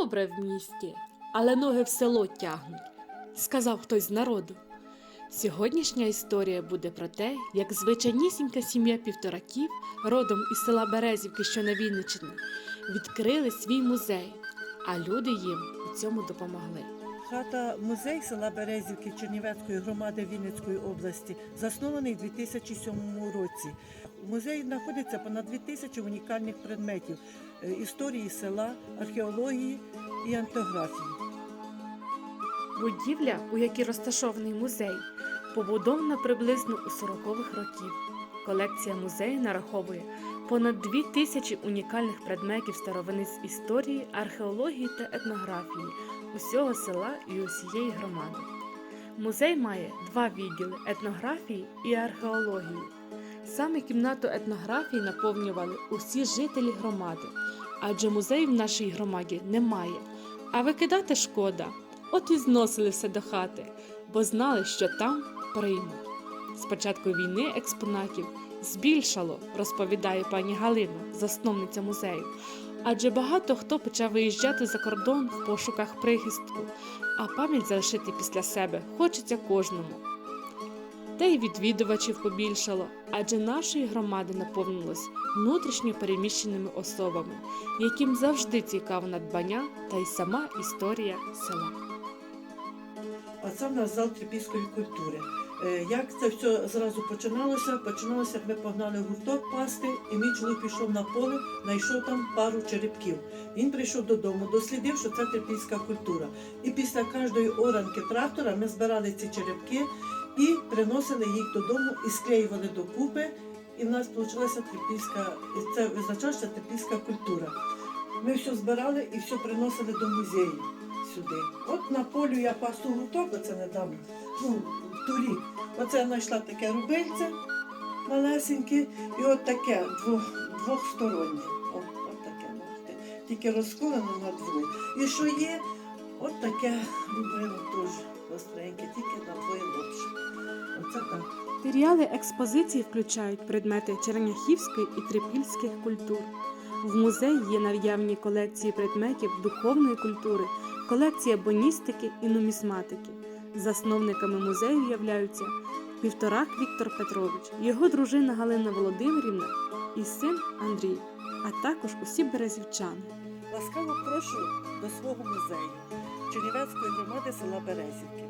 добре в місті, але ноги в село тягнуть, сказав хтось з народу. Сьогоднішня історія буде про те, як звичайнісінька сім'я півтораків, родом із села Березівки, що на Вінниччині, відкрили свій музей, а люди їм у цьому допомогли. Хата музей села Березівки Чернівецької громади Вінницької області заснований у 2007 році. У музеї знаходиться понад 2000 унікальних предметів е, історії села, археології і антографії. Будівля, у якій розташований музей, побудована приблизно у 40-х років. Колекція музею нараховує понад дві тисячі унікальних предметів старовини з історії, археології та етнографії усього села і усієї громади. Музей має два відділи етнографії і археології. Саме кімнату етнографії наповнювали усі жителі громади, адже музею в нашій громаді немає. А викидати шкода. От і зносили все до хати, бо знали, що там приймуть. З початку війни експонатів збільшало, розповідає пані Галина, засновниця музею. Адже багато хто почав виїжджати за кордон в пошуках прихистку, а пам'ять залишити після себе хочеться кожному. Та й відвідувачів побільшало, адже нашої громади наповнилось внутрішньо переміщеними особами, яким завжди цікаво надбання та й сама історія села. Це в зал трипільської культури. Е, Як це все зразу починалося? Починалося, як ми погнали гурток пасти, і мій чоловік пішов на поле, знайшов там пару черепків. Він прийшов додому, дослідив, що це трипільська культура. І після кожної оранки трактора ми збирали ці черепки і приносили їх додому і склеювали докупи. І в нас вийшла трипільська, і це це трипільська культура. Ми все збирали і все приносили до музею сюди. От на полю я пасу гурток, оце недавно, ну, торік. Оце знайшла таке рубельце малесеньке і от таке двох, двохстороннє. От, таке можете. Тільки розколено на двох. І що є, от таке рубело теж остреньке, тільки на двоє лучше. Оце так. Матеріали експозиції включають предмети черняхівської і трипільських культур. В музеї є наявні колекції предметів духовної культури, колекція боністики і нумізматики. Засновниками музею являються півторак Віктор Петрович, його дружина Галина Володимирівна і син Андрій, а також усі березівчани. Ласкаво прошу до свого музею Чернівецької громади села Березівки.